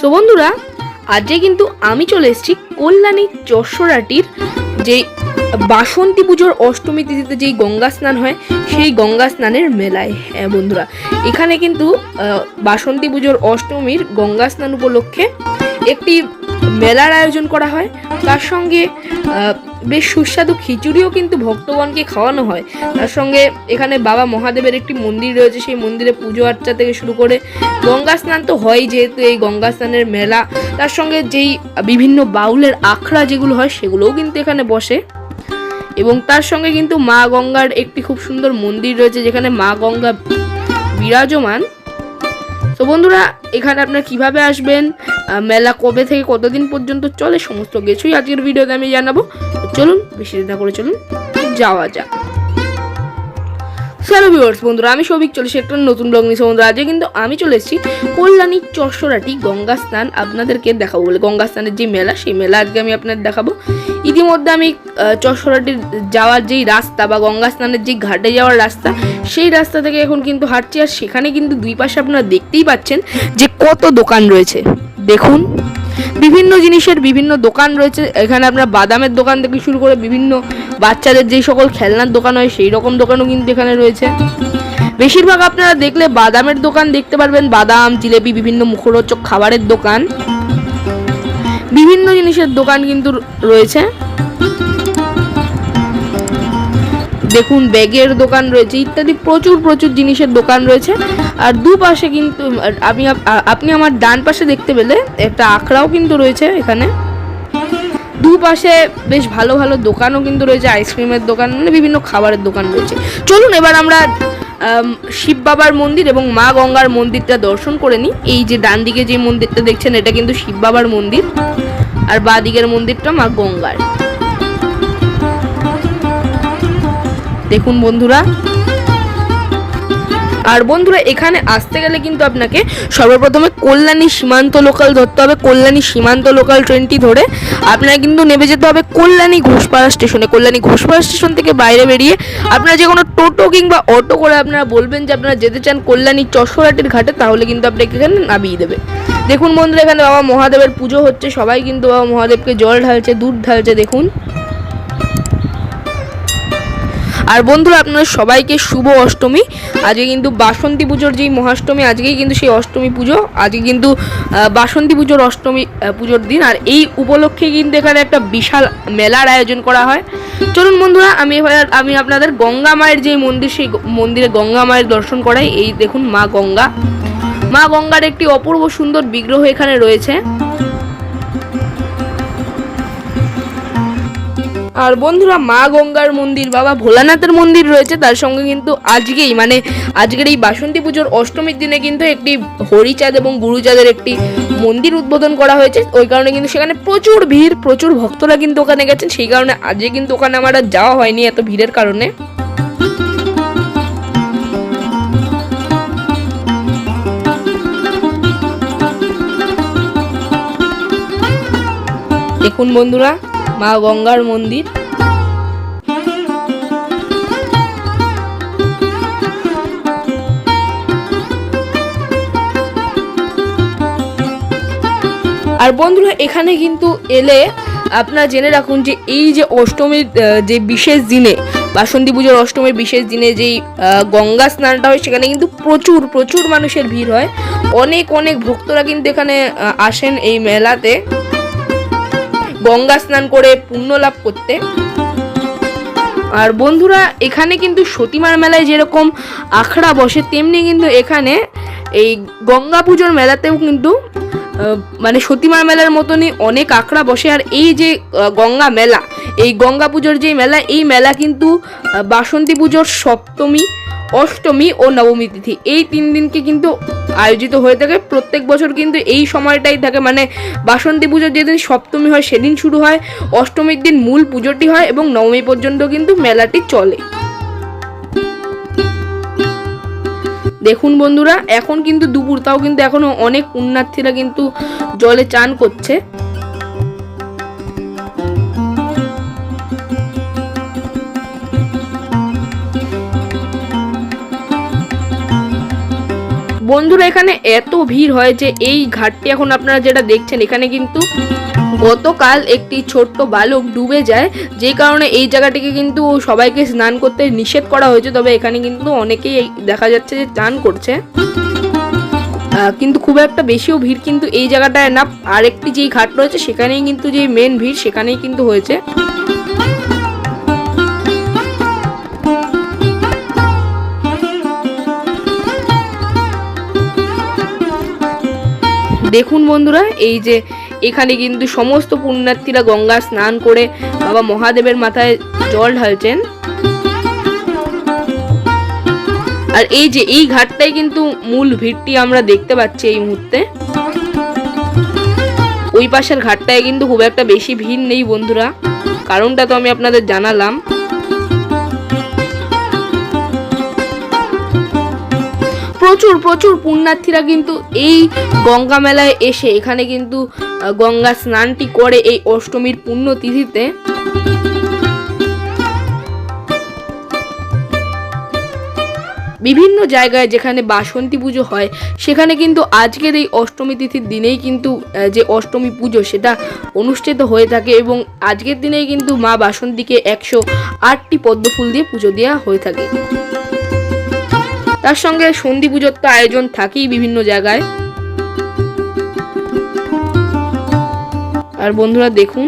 So বন্ধুরা, আজকে কিন্তু আমি চলে এসেছি কল্যাণী চশরাটির যে বাসন্তী পুজোর অষ্টমী তিথিতে যেই গঙ্গা স্নান হয়, সেই গঙ্গা স্নানের মেলায়। হ্যাঁ বন্ধুরা, এখানে কিন্তু বাসন্তী পুজোর অষ্টমীর গঙ্গা স্নান উপলক্ষে একটি মেলার আয়োজন করা হয়। তার সঙ্গে বেশ সুস্বাদু খিচুড়িও কিন্তু ভক্তগণকে খাওয়ানো হয়। তার সঙ্গে এখানে বাবা মহাদেবের একটি মন্দির রয়েছে, সেই মন্দিরে পুজো আর্চা থেকে শুরু করে গঙ্গা স্নান তো হয়ই যেহেতু এই গঙ্গা স্নানের মেলা। তার সঙ্গে যেই বিভিন্ন বাউলের আখড়া যেগুলো হয়, সেগুলোও কিন্তু এখানে বসে। এবং তার সঙ্গে কিন্তু মা গঙ্গার একটি খুব সুন্দর মন্দির রয়েছে, যেখানে মা গঙ্গা বিরাজমান। তো বন্ধুরা, এখানে আপনারা কীভাবে আসবেন? মেলা কবে থেকে কতদিন পর্যন্ত চলে সমস্ত কিছুই আজকের ভিডিওতে আমি জানাব। চলুন, বেশি না করে চলুন, যাওয়া যাক। হ্যালো ভিউয়ার্স বন্ধুরা, আমি সৌভিক, চলেছি একটা নতুন ব্লগ নিয়ে। বন্ধুরা, আজকে কিন্তু আমি চলে এসেছি কল্যাণী চশরাটি গঙ্গা স্নান আপনাদেরকে দেখাবো বলে। গঙ্গা স্নানের যে মেলা, সেই মেলা আজকে আমি আপনাদের দেখাবো। ইতিমধ্যে আমি চশরাটির যাওয়ার যেই রাস্তা বা গঙ্গা স্নানের যে ঘাটে যাওয়ার রাস্তা, সেই রাস্তা থেকে এখন কিন্তু হাঁটছি। আর সেখানে কিন্তু দুই পাশে আপনারা দেখতেই পাচ্ছেন যে কত দোকান রয়েছে। দেখুন, বিভিন্ন জিনিসের বিভিন্ন দোকান রয়েছে। এখানে আপনার বাদামের দোকান থেকে শুরু করে বিভিন্ন বাচ্চাদের যেই সকল খেলনার দোকান হয়, সেই রকম দোকানও কিন্তু এখানে রয়েছে। বেশিরভাগ আপনারা দেখলে বাদামের দোকান দেখতে পারবেন। বাদাম, জিলেপি, বিভিন্ন মুখরোচক খাবারের দোকান। বিভিন্ন জিনিসের দোকান কিন্তু রয়েছে। দেখুন ব্যাগের দোকান রয়েছে ইত্যাদি প্রচুর প্রচুর জিনিসের দোকান রয়েছে। আর দুপাশে কিন্তু আমি আপনি আমার ডান পাশে দেখতে পেলে একটা আখড়াও কিন্তু রয়েছে এখানে। দুপাশে বেশ ভালো ভালো দোকানও কিন্তু রয়েছে আইসক্রিমের দোকান মানে বিভিন্ন খাবারের দোকান রয়েছে। চলুন এবার আমরা আম, শিব বাবার মন্দির এবং মা গঙ্গার মন্দিরটা দর্শন করে নিই। এই যে ডান দিকে যে মন্দিরটা দেখছেন এটা কিন্তু শিব বাবার মন্দির। আর বাঁ দিকের মন্দিরটা মা গঙ্গার। দেখুন বন্ধুরা। আর বন্ধুরা, এখানে আসতে গেলে কিন্তু আপনাকে সর্বপ্রথমে কল্যাণী সীমান্ত লোকাল ধরতে হবে। কল্যাণী সীমান্ত লোকাল ট্রেনটি ধরে আপনারা কিন্তু নেমে যেতে হবে কল্যাণী ঘোষপাড়া স্টেশনে। কল্যাণী ঘোষপাড়া স্টেশন থেকে বাইরে বেরিয়ে আপনারা যে কোনো টোটো কিংবা অটো করে আপনারা বলবেন যে আপনারা যেতে চান কল্যাণী চশোরাটির ঘাটে, তাহলে কিন্তু আপনাকে এখানে নামিয়ে দেবে। দেখুন বন্ধুরা, এখানে বাবা মহাদেবের পুজো হচ্ছে। সবাই কিন্তু বাবা মহাদেবকে জল ঢালছে, দুধ ঢালছে, দেখুন। আর বন্ধুরা, আপনাদের সবাইকে শুভ অষ্টমী। আজকে কিন্তু বাসন্তী পুজোর যেই মহাষ্টমী, আজকেই কিন্তু সেই অষ্টমী পুজো। আজকে কিন্তু বাসন্তী পুজোর অষ্টমী পুজোর দিন। আর এই উপলক্ষে কিন্তু এখানে একটা বিশাল মেলার আয়োজন করা হয়। চলুন বন্ধুরা, আমি এবার, আমি আপনাদের গঙ্গা মায়ের যে মন্দির, সেই মন্দিরে গঙ্গা মায়ের দর্শন করাই। এই দেখুন মা গঙ্গা। মা গঙ্গার একটি অপূর্ব সুন্দর বিগ্রহ এখানে রয়েছে। আর বন্ধুরা মা গঙ্গার মন্দির, বাবা ভোলানাথের মন্দির রয়েছে, তার সঙ্গে কিন্তু আজকেই মানে আজকের এই বাসন্তী পুজোর অষ্টমীর দিনে কিন্তু একটি হরিচাঁদ এবং গুরুচাঁদের একটি মন্দির উদ্বোধন করা হয়েছে। ওই কারণে কিন্তু সেখানে প্রচুর ভিড়, প্রচুর ভক্তরা কিন্তু ওখানে গেছেন। সেই কারণে আজকে কিন্তু ওখানে আমার আর যাওয়া হয়নি এত ভিড়ের কারণে। দেখুন বন্ধুরা মা গঙ্গার মন্দির। আর বন্ধুরা, এখানে কিন্তু এলে আপনারা জেনে রাখুন যে এই যে অষ্টমীর যে বিশেষ দিনে, বাসন্তী পুজোর অষ্টমীর বিশেষ দিনে যেই গঙ্গা স্নানটা হয়, সেখানে কিন্তু প্রচুর প্রচুর মানুষের ভিড় হয়। অনেক অনেক ভক্তরা কিন্তু এখানে আসেন এই মেলাতে। গঙ্গা স্নান করে পুণ্য লাভ করতে। আর বন্ধুরা, এখানে কিন্তু সতীমার মেলায় যেরকম আখড়া বসে, তেমনি কিন্তু এখানে এই গঙ্গা পুজোর মেলাতেও কিন্তু মানে সতীমার মেলার মতনই অনেক আখড়া বসে। আর এই যে গঙ্গা মেলা, এই গঙ্গা পুজোর যে মেলা, এই মেলা কিন্তু বাসন্তী পুজোর সপ্তমী, অষ্টমী ও নবমী তিথি, এই তিন দিনকে কিন্তু আয়োজিত হয়ে থাকে। প্রত্যেক বছর কিন্তু এই সময়টাই থাকে মানে বাসন্তী পুজোর যেদিন সপ্তমী হয় সেদিন শুরু হয়, অষ্টমীর দিন মূল পুজোটি হয় এবং নবমী পর্যন্ত কিন্তু মেলাটি চলে। দেখুন বন্ধুরা, এখন কিন্তু দুপুর তাও কিন্তু এখনও অনেক পুণ্যার্থীরা কিন্তু জলে চান করছে। বন্ধুরা, এখানে এত ভিড় হয় যে এই ঘাটটি এখন আপনারা যেটা দেখছেন, এখানে কিন্তু গতকাল একটি ছোট্ট বালক ডুবে যায়, যে কারণে এই জায়গাটিকে কিন্তু সবাইকে স্নান করতে নিষেধ করা হয়েছে। তবে এখানে কিন্তু অনেকেই দেখা যাচ্ছে যে স্নান করছে। কিন্তু খুব একটা বেশিও ভিড় কিন্তু এই জায়গাটায় না। আরেকটি যেই ঘাট রয়েছে, সেখানেই কিন্তু যে মেন ভিড়, সেখানেই কিন্তু হয়েছে। দেখুন বন্ধুরা, এই যে এখানে কিন্তু সমস্ত পুণ্যার্থীরা গঙ্গা স্নান করে বাবা মহাদেবের মাথায় জল ঢালছেন। আর এই যে এই ঘাটটাই কিন্তু মূল ভিড়টি আমরা দেখতে পাচ্ছি এই মুহূর্তে। ওই পাশের ঘাটটায় কিন্তু খুব একটা বেশি ভিড় নেই বন্ধুরা, কারণটা তো আমি আপনাদের জানালাম। প্রচুর প্রচুর পুণ্যার্থীরা কিন্তু এই গঙ্গা মেলায় এসে এখানে কিন্তু গঙ্গা স্নানটি করে এই অষ্টমীর পুণ্য তিথিতে বিভিন্ন জায়গায় যেখানে বাসন্তী পুজো হয়, সেখানে কিন্তু আজকের এই অষ্টমী তিথির দিনেই কিন্তু যে অষ্টমী পুজো সেটা অনুষ্ঠিত হয়ে থাকে এবং আজকের দিনেই কিন্তু মা বাসন্তীকে একশো আটটি পদ্ম ফুল দিয়ে পুজো দেওয়া হয়ে থাকে। তার সঙ্গে সন্ধি পুজোর তো আয়োজন থাকেই বিভিন্ন জায়গায়। আর বন্ধুরা দেখুন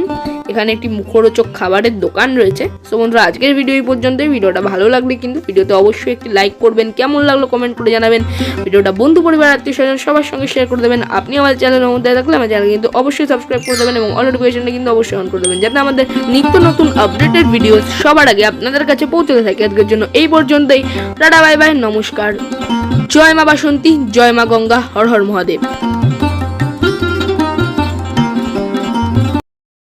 এখানে একটি মুখরোচক খাবারের দোকান রয়েছে। তো বন্ধুরা, আজকের ভিডিও এই পর্যন্তই। ভিডিওটা ভালো লাগলে কিন্তু ভিডিওতে অবশ্যই একটি লাইক করবেন, কেমন লাগল কমেন্ট করে জানাবেন। ভিডিওটা বন্ধু পরিবার, আত্মীয় স্বজন, সবার সঙ্গে শেয়ার করে দেবেন। আপনি আমার চ্যানেলের মধ্যে থাকলে আমার চ্যানেল কিন্তু অবশ্যই সাবস্ক্রাইব করে দেবেন এবং অল নোটিফিকেশনটা কিন্তু অবশ্যই অন করে দেবেন, যাতে আমাদের নিত্য নতুন আপডেটেড ভিডিও সবার আগে আপনাদের কাছে পৌঁছতে থাকে। আজকের জন্য এই পর্যন্তই। টাটা বাই বাই নমস্কার। জয় মা বাসন্তী, জয় মা গঙ্গা, হর হর মহাদেব।